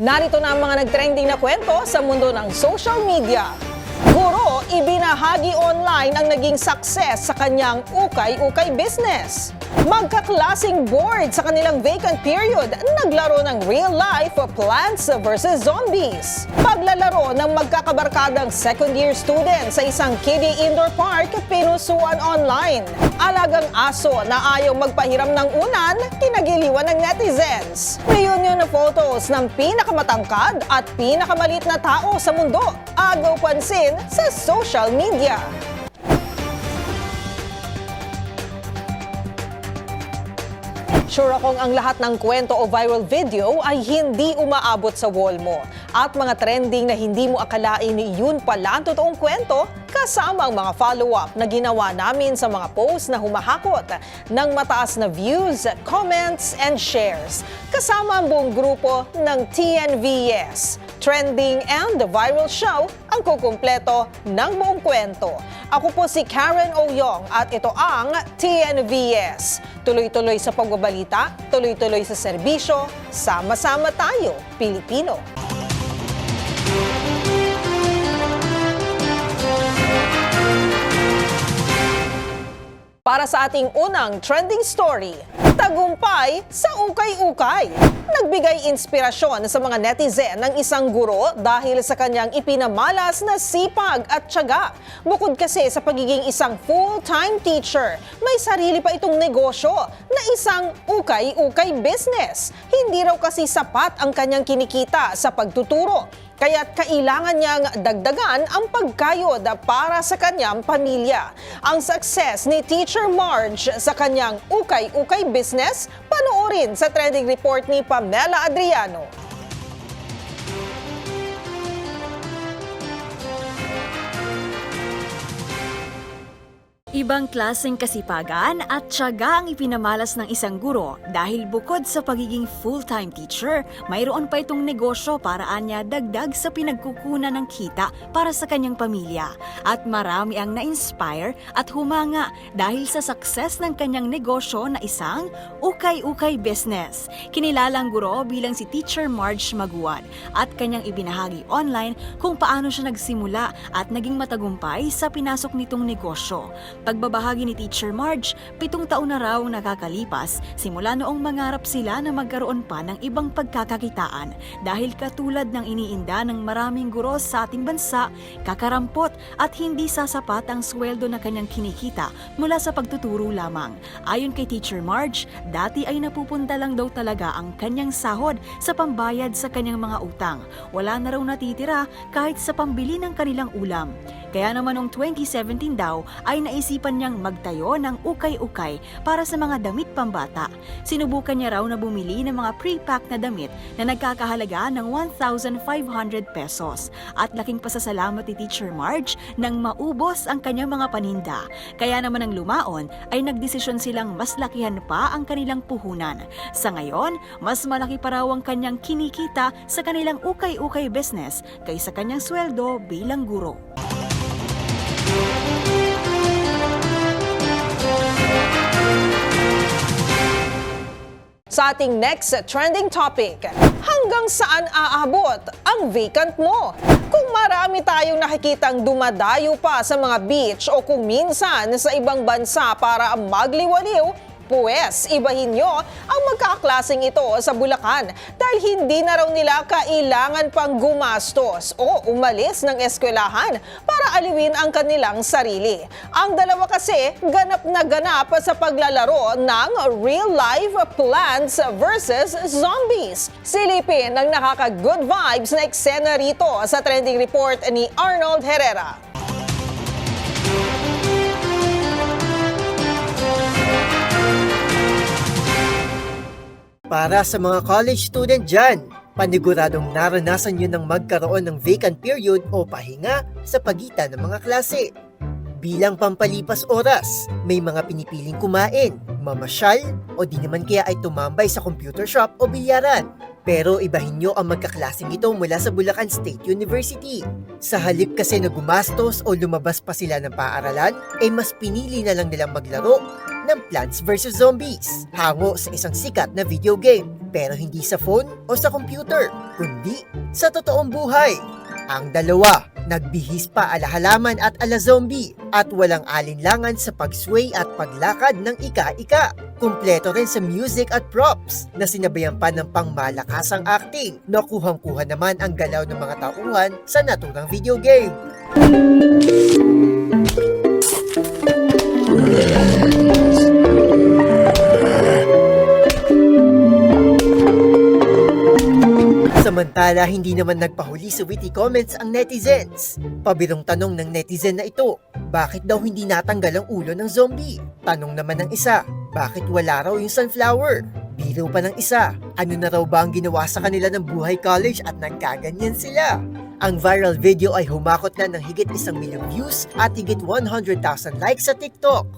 Narito na ang mga nagtrending na kwento sa mundo ng social media. Guro, ibinahagi online ang naging success sa kanyang ukay-ukay business. Magkaklasing board sa kanilang vacant period, naglaro ng real life Plants vs. Zombies. Paglalaro ng magkakabarkadang second year student sa isang kiddie indoor park, pinusuan online. Alagang aso na ayaw magpahiram ng unan, kinagiliwan ng netizens. Reunion na photos ng pinakamatangkad at pinakamalit na tao sa mundo, agaw pansin sa social media. Sure akong ang lahat ng kwento o viral video ay hindi umaabot sa wall mo. At mga trending na hindi mo akalain yun pala ang totoong kwento, kasama ang mga follow-up na ginawa namin sa mga posts na humahakot ng mataas na views, comments, and shares. Kasama ang buong grupo ng TNVS. Trending and the Viral Show ang kukumpleto ng buong kwento. Ako po si Karen Oyong at ito ang TNVS. Tuloy-tuloy sa pagbabalita, tuloy-tuloy sa serbisyo, sama-sama tayo, Pilipino. Para sa ating unang trending story, tagumpay sa ukay-ukay. Nagbigay inspirasyon sa mga netizen ng isang guro dahil sa kanyang ipinamalas na sipag at tiyaga. Bukod kasi sa pagiging isang full-time teacher, may sarili pa itong negosyo na isang ukay-ukay business. Hindi raw kasi sapat ang kanyang kinikita sa pagtuturo kaya't kailangan niyang dagdagan ang pagkayod para sa kanyang pamilya. Ang success ni Teacher Marge sa kanyang ukay-ukay business, panoorin sa trending report ni Pamela Adriano. Ibang klaseng kasipagan at tiyaga ang ipinamalas ng isang guro dahil bukod sa pagiging full-time teacher, mayroon pa itong negosyo para anya dagdag sa pinagkukunan ng kita para sa kanyang pamilya. At marami ang na-inspire at humanga dahil sa success ng kanyang negosyo na isang ukay-ukay business. Kinilalang guro bilang si Teacher Marge Maguad at kanyang ibinahagi online kung paano siya nagsimula at naging matagumpay sa pinasok nitong negosyo. Pagbabahagi ni Teacher Marge, pitong taon na raw nakakalipas simula noong mangarap sila na magkaroon pa ng ibang pagkakakitaan dahil katulad ng iniinda ng maraming guro sa ating bansa, kakarampot at hindi sasapat ang sweldo na kanyang kinikita mula sa pagtuturo lamang. Ayon kay Teacher Marge, dati ay napupunta lang daw talaga ang kanyang sahod sa pambayad sa kanyang mga utang. Wala na raw natitira kahit sa pambili ng kanilang ulam. Kaya naman noong 2017 daw ay naisipan niyang magtayo ng ukay-ukay para sa mga damit pambata. Sinubukan niya raw na bumili ng mga pre-pack na damit na nagkakahalaga ng 1,500 pesos. At laking pasasalamat ni Teacher Marge nang maubos ang kanyang mga paninda. Kaya naman ang lumaon ay nagdesisyon silang mas lakihan pa ang kanilang puhunan. Sa ngayon, mas malaki pa raw ang kanyang kinikita sa kanilang ukay-ukay business kaysa kanyang sweldo bilang guro. Sa ating next trending topic, hanggang saan aabot ang vacant mo? Kung marami tayong nakikitang dumadayo pa sa mga beach o kung minsan sa ibang bansa para magliwaliw, Puwes, ibahin nyo ang magkaklaseng ito sa Bulacan dahil hindi na raw nila kailangan pang gumastos o umalis ng eskwelahan para aliwin ang kanilang sarili. Ang dalawa kasi ganap na ganap sa paglalaro ng real life plants versus zombies. Silipin ang nakaka-good vibes na eksena rito sa trending report ni Arnold Herrera. Para sa mga college student dyan, paniguradong naranasan nyo ng magkaroon ng vacant period o pahinga sa pagitan ng mga klase. Bilang pampalipas oras, may mga pinipiling kumain, mamasyal, o di naman kaya ay tumambay sa computer shop o bilyaran. Pero ibahin nyo ang magkaklaseng ito mula sa Bulacan State University. Sa halip kasi na gumastos o lumabas pa sila ng paaralan, ay mas pinili na lang nilang maglaro ng Plants vs. Zombies, hango sa isang sikat na video game. Pero hindi sa phone o sa computer, kundi sa totoong buhay. Ang dalawa, nagbihis pa alahalaman at ala-zombie at walang alinlangan sa pagsway at paglakad ng ika-ika. Kumpleto rin sa music at props na sinabayan pa ng pangmalakasang acting. Nakuhang-kuha naman ang galaw ng mga tauhan sa naturang video game. Samantala, hindi naman nagpahuli sa witty comments ang netizens. Pabirong tanong ng netizen na ito, bakit daw hindi natanggal ang ulo ng zombie? Tanong naman ng isa, bakit wala raw yung sunflower? Biro pa ng isa, ano na raw ba ang ginawa sa kanila ng buhay college at nagkaganyan sila? Ang viral video ay humakot na ng higit isang milyong views at higit 100,000 likes sa TikTok.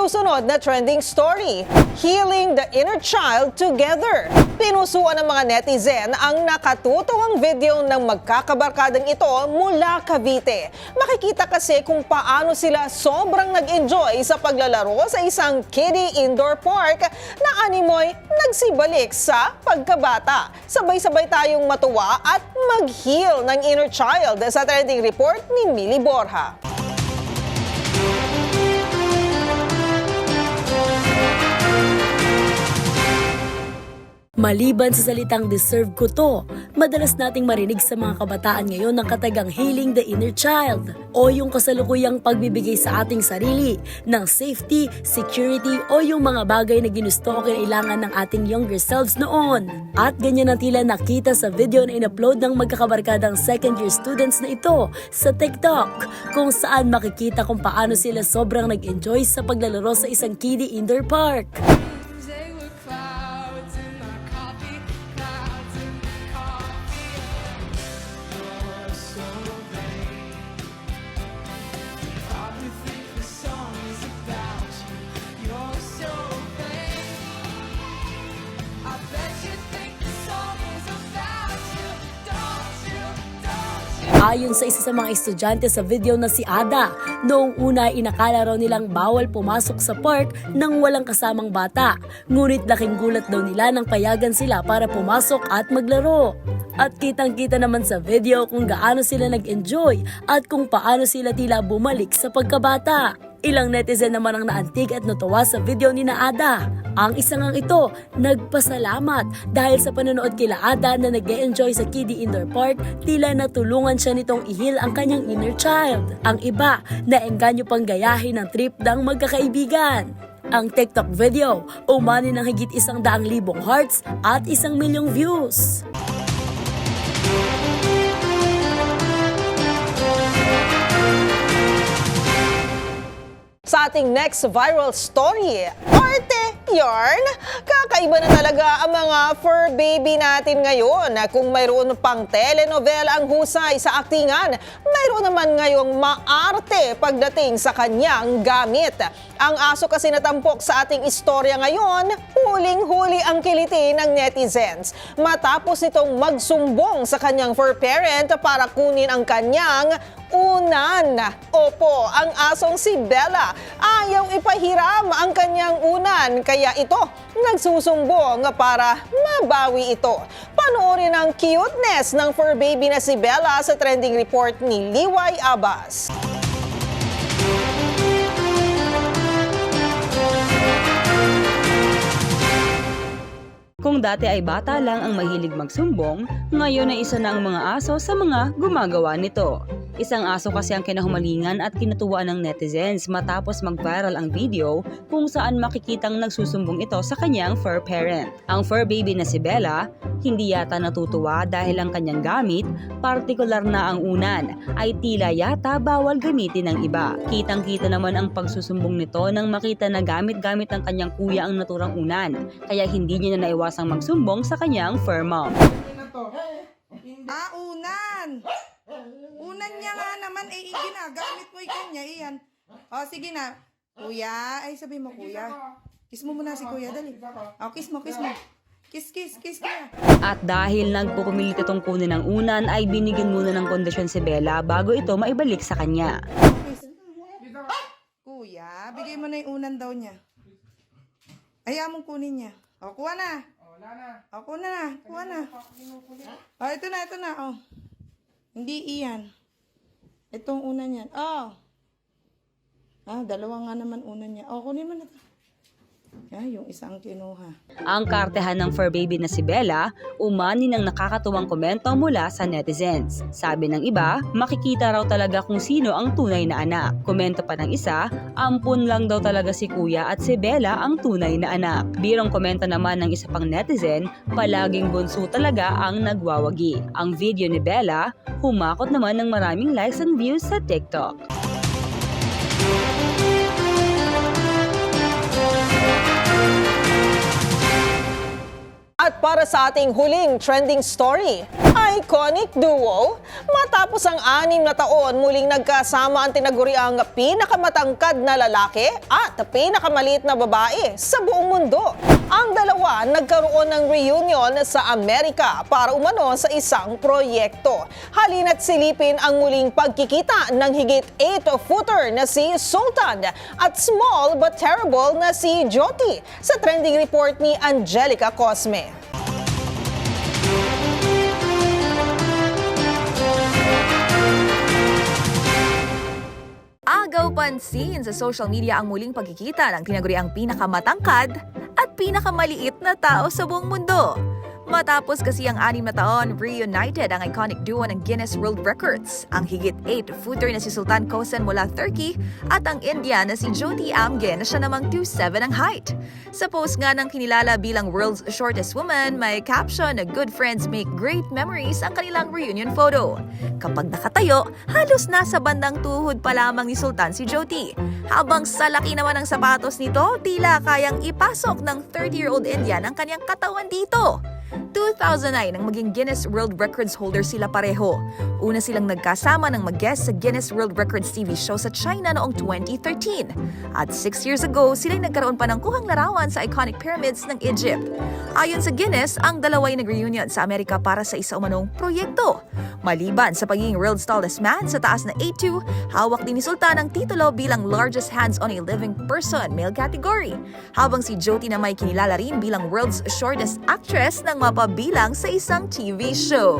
Susunod na trending story, Healing the Inner Child Together. Pinusuan ng mga netizen ang nakatutuwang video ng magkakabarkadang ito mula Cavite. Makikita kasi kung paano sila sobrang nag-enjoy sa paglalaro sa isang kiddie indoor park na animoy nagsibalik sa pagkabata. Sabay-sabay tayong matuwa at mag-heal ng inner child sa trending report ni Millie Borja. Maliban sa salitang deserve ko to, madalas nating marinig sa mga kabataan ngayon ng katagang healing the inner child o yung kasalukuyang pagbibigay sa ating sarili ng safety, security o yung mga bagay na ginusto o kinailangan ng ating younger selves noon. At ganyan ang tila nakita sa video na in-upload ng magkakabarkadang second year students na ito sa TikTok kung saan makikita kung paano sila sobrang nag-enjoy sa paglalaro sa isang kiddie indoor park. Ayon sa isa sa mga estudyante sa video na si Ada, noong una inakala raw nilang bawal pumasok sa park nang walang kasamang bata. Ngunit laking gulat daw nila nang payagan sila para pumasok at maglaro. At kitang-kita naman sa video kung gaano sila nag-enjoy at kung paano sila tila bumalik sa pagkabata. Ilang netizen naman ang naantig at natuwa sa video ni Naada. Ang isang ang ito, nagpasalamat dahil sa panonood kila Ada na nag enjoy sa Kiddie Indoor Park, tila natulungan siya nitong ihil ang kanyang inner child. Ang iba, naengganyo pang gayahin ang trip ng magkakaibigan. Ang TikTok video, umani ng higit isang daang libong hearts at isang milyong views. Sa ating next viral story, Arte Yarn. Kakaiba na talaga ang mga fur baby natin ngayon. Kung mayroon pang telenovela ang husay sa aktingan, mayroon naman ngayong maarte pagdating sa kanyang gamit. Ang aso kasi natampok sa ating istorya ngayon, huling-huli ang kiliti ng netizens. Matapos nitong magsumbong sa kanyang fur parent para kunin ang kanyang unan. Opo, ang asong si Bella ayaw ipahiram ang kanyang unan kaya ito nagsusumbong para mabawi ito. Panoorin ang cuteness ng fur baby na si Bella sa trending report ni Liway Abbas. Kung dati ay bata lang ang mahilig magsumbong, ngayon ay isa na ang mga aso sa mga gumagawa nito. Isang aso kasi ang kinahumalingan at kinatuwaan ng netizens matapos mag-viral ang video kung saan makikitang nagsusumbong ito sa kanyang fur parent. Ang fur baby na si Bella, hindi yata natutuwa dahil ang kanyang gamit, partikular na ang unan, ay tila yata bawal gamitin ng iba. Kitang-kita naman ang pagsusumbong nito nang makita na gamit-gamit ng kanyang kuya ang naturang unan, kaya hindi niya na naiwasang magsumbong sa kanyang fur mom. Ah, unan. Unan niya nga naman, eh, ginagamit mo yung kanya, iyan. O, sige na. Kuya, ay sabi mo, kuya. Kiss mo muna si kuya, dali. O, kiss mo, kiss mo. Kiss, kiss, kiss kaya. At dahil nagpupumilit itong kunin ng unan ay binigyan muna ng kondisyon si Bella bago ito maibalik sa kanya. Kiss. Kuya, bigay mo na yung unan daw niya. Ayaw mong kunin niya. O, kuha na. O, kuha na. Kuha na. O, ito na, ito na. O. Hindi iyan. Itong unan niyan. Oh. Ah, dalawa nga naman unan niya. O, kunin mo na ito. Yan, yung isang kinuha. Ang kartehan ng fur baby na si Bella, umani ng nakakatuwang komento mula sa netizens. Sabi ng iba, makikita raw talaga kung sino ang tunay na anak. Komento pa ng isa, ampun lang daw talaga si kuya at si Bella ang tunay na anak. Birong komento naman ng isa pang netizen, palaging bunso talaga ang nagwawagi. Ang video ni Bella, humakot naman ng maraming likes and views sa TikTok. At para sa ating huling trending story, iconic duo, matapos ang anim na taon muling nagkasama ang tinaguriang pinakamatangkad na lalaki at pinakamaliit na babae sa buong mundo. Ang dalawa nagkaroon ng reunion sa Amerika para umano sa isang proyekto. Halina't silipin ang muling pagkikita ng higit 8-footer na si Sultan at small but terrible na si Jyoti sa trending report ni Angelica Cosme. Pansin sa social media ang muling pagkikita ng tinaguriang pinakamatangkad at pinakamaliit na tao sa buong mundo. Matapos kasi ang anim na taon, reunited ang iconic duo ng Guinness World Records, ang higit 8-footer na si Sultan Kosen mula Turkey at ang Indian na si Jyoti Amgen na siya namang 2'7 ang height. Sa post nga ng kinilala bilang world's shortest woman, may caption na good friends make great memories ang kanilang reunion photo. Kapag nakatayo, halos nasa bandang tuhod pa lamang ni Sultan si Jyoti. Habang sa laki naman ng sapatos nito, tila kayang ipasok ng 30-year-old Indian ang kanyang katawan dito. 2009 nang maging Guinness World Records holder sila pareho. Una silang nagkasama ng mag-guest sa Guinness World Records TV show sa China noong 2013. At 6 years ago, sila nagkaroon pa ng kuhang larawan sa iconic pyramids ng Egypt. Ayon sa Guinness, ang dalawa ay nag-reunion sa Amerika para sa isa umanong proyekto. Maliban sa pagiging world's tallest man sa taas na 8'2", hawak din ni Sultan ang titulo bilang largest hands on a living person male category. Habang si Jyoti na may kinilala rin bilang world's shortest actress ng mapabilang sa isang TV show.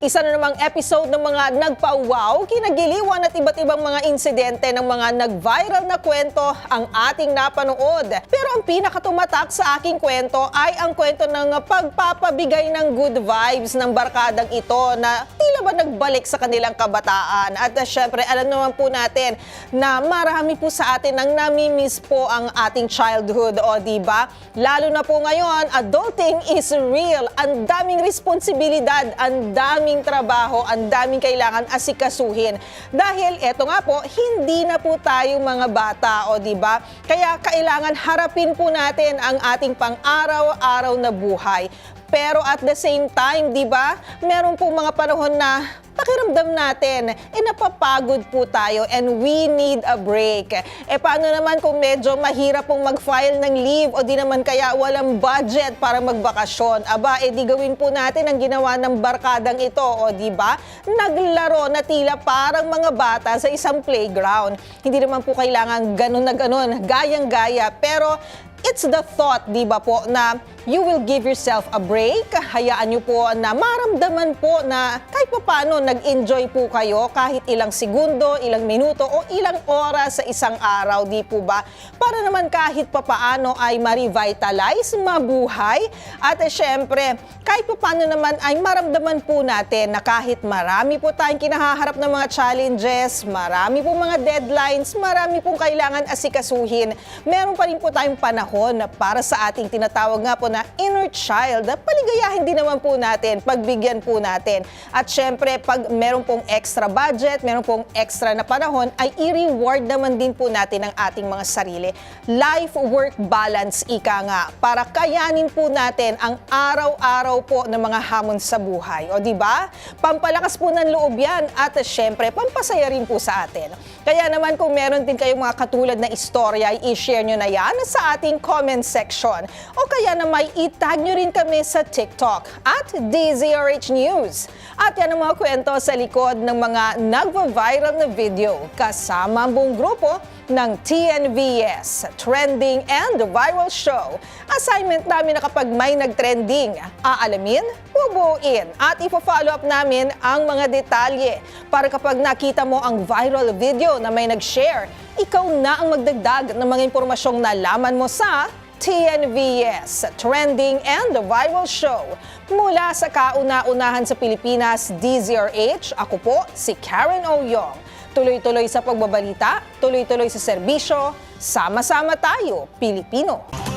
Isa na namang episode ng mga nagpa-wow, kinagiliwan at iba't ibang mga insidente ng mga nag-viral na kwento ang ating napanood. Pero ang pinakatumatak sa aking kwento ay ang kwento ng pagpapabigay ng good vibes ng barkadang ito na tila ba nagbalik sa kanilang kabataan. At uh, syempre, alam naman po natin na marami po sa atin ang namimiss po ang ating childhood, o di ba? Lalo na po ngayon, adulting is real. Ang daming responsibilidad, ang daming trabaho, ang daming kailangan asikasuhin. Dahil eto nga po, hindi na po tayo mga bata, o di ba? Kaya kailangan harapin po natin ang ating pang-araw-araw na buhay. Pero at the same time, di ba, meron po mga panahon na pakiramdam natin, eh napapagod po tayo and we need a break. Eh paano naman kung medyo mahirap pong mag-file ng leave o di naman kaya walang budget para magbakasyon? Aba, eh di gawin po natin ang ginawa ng barkadang ito, o di ba? Naglaro na tila parang mga bata sa isang playground. Hindi naman po kailangan ganun na ganun, gayang-gaya, pero It's the thought, di ba po, na you will give yourself a break. Hayaan niyo po na maramdaman po na kahit pa paano nag-enjoy po kayo kahit ilang segundo, ilang minuto o ilang oras sa isang araw, di po ba? Para naman kahit pa paano ay ma-revitalize, mabuhay. At eh, syempre, kahit pa paano naman ay maramdaman po natin na kahit marami po tayong kinahaharap ng mga challenges, marami po mga deadlines, marami pong kailangan asikasuhin, meron pa rin po tayong panahon panahon para sa ating tinatawag nga po na inner child. Paligayahin din naman po natin, pagbigyan po natin. At syempre, pag meron pong extra budget, meron pong extra na panahon, ay i-reward naman din po natin ang ating mga sarili. Life-work balance, ika nga, para kayanin po natin ang araw-araw po ng mga hamon sa buhay. O di ba? Pampalakas po ng loob yan at syempre, pampasaya rin po sa atin. Kaya naman kung meron din kayong mga katulad na istorya, i-share nyo na yan sa ating comment section. O kaya na may itag nyo rin kami sa TikTok at DZRH News. At yan ang mga kwento sa likod ng mga nagva-viral na video kasama ang buong grupo ng TNVS, Trending and Viral Show. Assignment namin na kapag may nag-trending, aalamin, bubuin at ipo-follow up namin ang mga detalye para kapag nakita mo ang viral video na may nag-share, ikaw na ang magdagdag ng mga impormasyong nalaman mo sa TNVS, Trending and Viral Show. Mula sa kauna-unahan sa Pilipinas, DZRH, ako po si Karen Oyong. Tuloy-tuloy sa pagbabalita, tuloy-tuloy sa serbisyo, sama-sama tayo, Pilipino.